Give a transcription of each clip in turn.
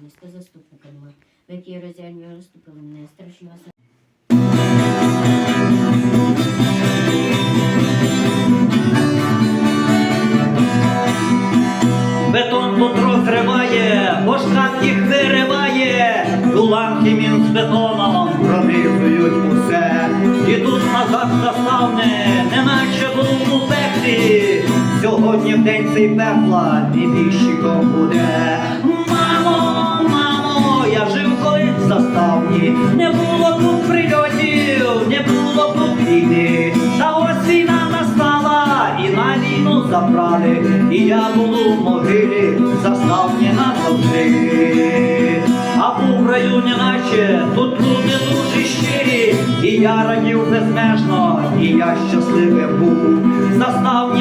близько заступника нема. В якій розяні розступили мене, страшні вас. Бетон тут розриває, бошкат їх вириває, уламки мін з бетоном пронизують усе. І тут назад заставне, неначе був у пеклі. Сьогодні в день цей пекла небіжчиком буде. Мамо, мамо, я жив колись в заставні, не було тут прильотів, не було тут війни. Та ось війна настала і на війну забрали, і я буду в могилі заставні назавжди. А був раю неначе тут люди дуже щирі, і я радів безмежно, і я щасливий був. Заставні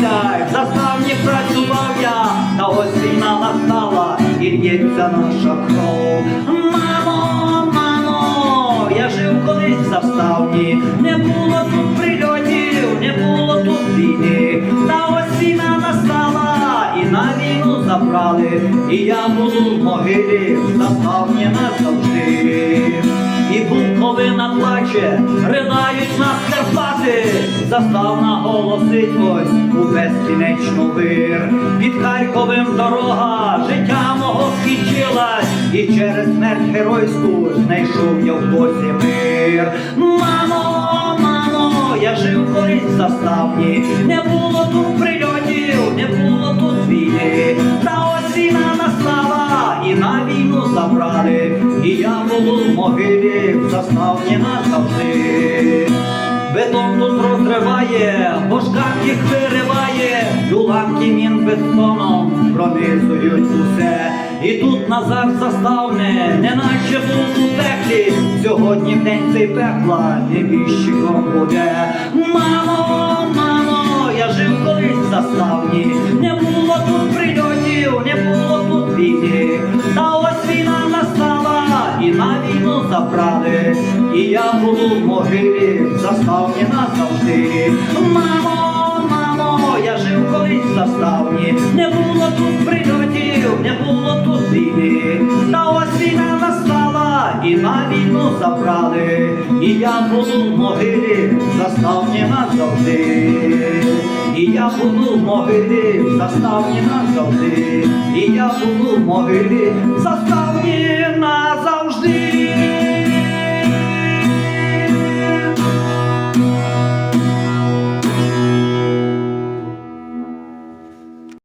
народився, в заставні працював я, та ось настала, і лється наша кров. Мамо, мамо, я жив колись в заставні, не було тут прильотів, не було тут війни, та ось війна настала, і на війну забрали, і я буду в могилі в заставні назавжди. Плаче, ридають нас Карпати, заставна голосить ось у безкінечну вир. Під Харковим дорога життя мого скінчилась, і через смерть геройську знайшов я в Бозі мир. Мамо, мамо, я жив колись в заставні, не було тут прильотів, не було тут війни, в могилі в заставні назавжди. Бетон тут розриває, бошкак їх вириває, і уламки мін бетоном пронизують усе. І тут Назар заставне, неначе був у пеклі. Сьогодні в день цей пекла небіжчиком буде. Мамо, мамо, я жив колись заставні, буду в могилі заставні назавжди. Мамо, мамо, я жив колись в заставні, не було тут прильотів, не було тут війни. Та ось війна настала, і на війну забрали, і я буду в могилі заставні назавжди. І я буду в могилі заставні назавжди, і я буду в могилі заставні